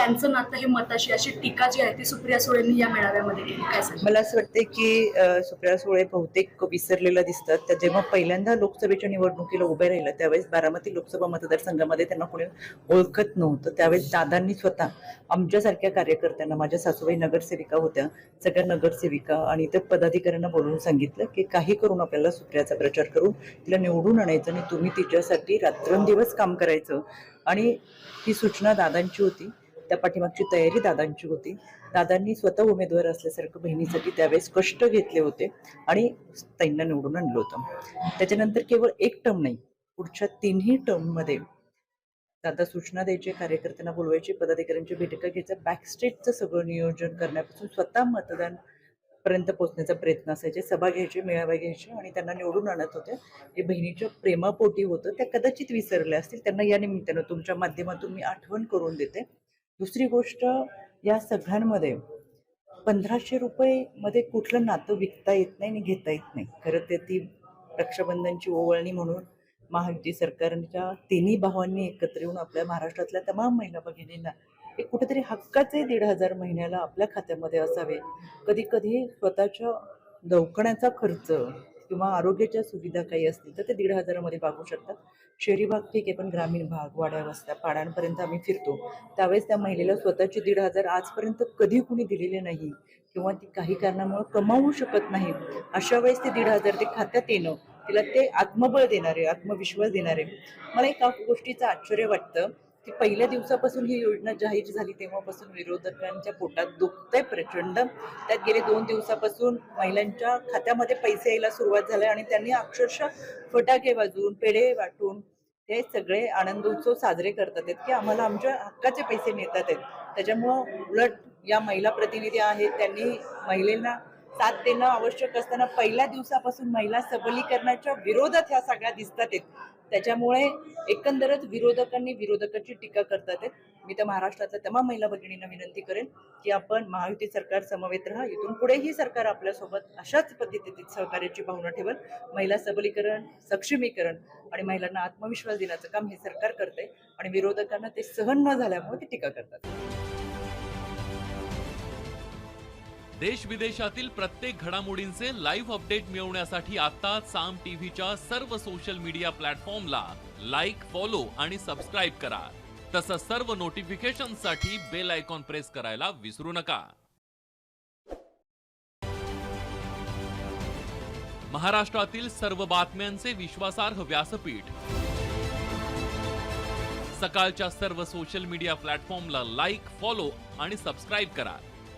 त्यांचं नातं हे मताशी अशी टीका जी आहे ती सुप्रिया सुळेंनी या मेळाव्यामध्ये केली. काय मला असं वाटतं की सुप्रिया सुळे बहुतेक विसरलेलं दिसतात. त्या जेव्हा पहिल्यांदा लोकसभेच्या निवडणुकीला उभे राहिलं त्यावेळेस बारामती लोकसभा मतदारसंघामध्ये त्यांना कोणी ओळखत नव्हतं. त्यावेळेस दादांनी स्वतः आमच्यासारख्या कार्यकर्त्यांना माझ्या सासूबाई नगरसेविका होत्या सगळ्या नगरसेविका आणि इतर पदाधिकाऱ्यांना बोलवून सांगितलं की काही करून आपल्याला सुप्रियाचा प्रचार करून तिला निवडून आणायचं आणि तुम्ही तिच्यासाठी रात्रंदिवस काम करायचं. आणि ही सूचना दादांची होती. त्या पाठीमागची तयारी दादांची होती. दादांनी स्वतः उमेदवार असल्यासारखं बहिणीसाठी त्यावेळेस कष्ट घेतले होते आणि त्यांना निवडून आणलं होतं. त्याच्यानंतर केवळ एक टर्म नाही पुढच्या तिन्ही टर्ममध्ये दादा सूचना द्यायचे कार्यकर्त्यांना बोलवायचे पदाधिकाऱ्यांची बैठका घ्यायचं बॅकस्टेजचं सगळं नियोजन करण्यापासून स्वतः मतदान पर्यंत पोहोचण्याचा प्रयत्न असायचे. सभा घ्यायचे मेळावा घ्यायचे आणि त्यांना निवडून आणत होते. हे बहिणीच्या प्रेमापोटी होतं. त्या कदाचित विसरल्या असतील. त्यांना या निमित्तानं तुमच्या माध्यमातून मी आठवण करून देते. दुसरी गोष्ट या सगळ्यांमध्ये पंधराशे रुपये मध्ये कुठलं नातं विकता येत नाही आणि घेता येत नाही. खरं ते ती रक्षाबंधनची ओवळणी म्हणून महायुती सरकारच्या तिन्ही भावांनी एकत्र येऊन आपल्या महाराष्ट्रातल्या तमाम महिला भगिनींना एक कुठेतरी हक्काचे दीड हजार महिन्याला आपल्या खात्यामध्ये असावे. कधी कधी स्वतःच्या दवकण्याचा खर्च किंवा आरोग्याच्या सुविधा काही असतील तर ते दीड हजारामध्ये भागू शकतात. शहरी भाग ठीक आहे पण ग्रामीण भाग वाड्या वस्त्या पाड्यांपर्यंत आम्ही फिरतो. त्यावेळेस त्या महिलेला स्वतःचे दीड हजार आजपर्यंत कधी कुणी दिलेले नाही किंवा ती काही कारणामुळे कमावू शकत नाही. अशा वेळेस ते दीड हजार ते खात्यात येणं तिला ते आत्मबळ देणारे आत्मविश्वास देणारे. मला एका गोष्टीचं आश्चर्य वाटतं. की पहिल्या दिवसापासून ही योजना जाहीर झाली तेव्हापासून विरोधकांच्या पोटात दुखतंय प्रचंड. त्यात गेले दोन दिवसापासून महिलांच्या खात्यामध्ये पैसे यायला सुरुवात झाली आणि त्यांनी अक्षरशः फटाके वाजवून पेढे वाटून ते सगळे आनंदोत्सव साजरे करतात आहेत की आम्हाला आमच्या हक्काचे पैसे मिळतात आहेत. त्याच्यामुळं उलट या महिला प्रतिनिधी आहेत त्यांनी महिलेला साथ देणं आवश्यक असताना पहिल्या दिवसापासून महिला सबलीकरणाच्या विरोधात ह्या सगळ्या दिसतात आहेत. त्याच्यामुळे एकंदरच विरोधकांनी विरोधकाची टीका करतात आहेत. मी तर महाराष्ट्रातल्या तमाम महिला भगिनींना विनंती करेन की आपण महायुती सरकार समवेत राहा. इथून पुढेही सरकार आपल्यासोबत अशाच पद्धतीत सहकार्याची भावना ठेवल. महिला सबलीकरण सक्षमीकरण आणि महिलांना आत्मविश्वास देण्याचं काम हे सरकार करते आणि विरोधकांना ते सहन न झाल्यामुळे ते टीका करतात. देश विदेशातील प्रत्येक घडामोडींचे लाईव्ह अपडेट मिळवण्यासाठी आता साम टीव्हीच्या सर्व सोशल मीडिया प्लॅटफॉर्मला लाईक फॉलो आणि सबस्क्राईब करा. तसंच सर्व नोटिफिकेशनसाठी बेल आयकॉन प्रेस करायला विसरू नका. महाराष्ट्रातील सर्व बातम्यांचे विश्वासार्ह व्यासपीठ. सकाळच्या सर्व सोशल मीडिया प्लॅटफॉर्मला लाईक फॉलो आणि सबस्क्राईब करा.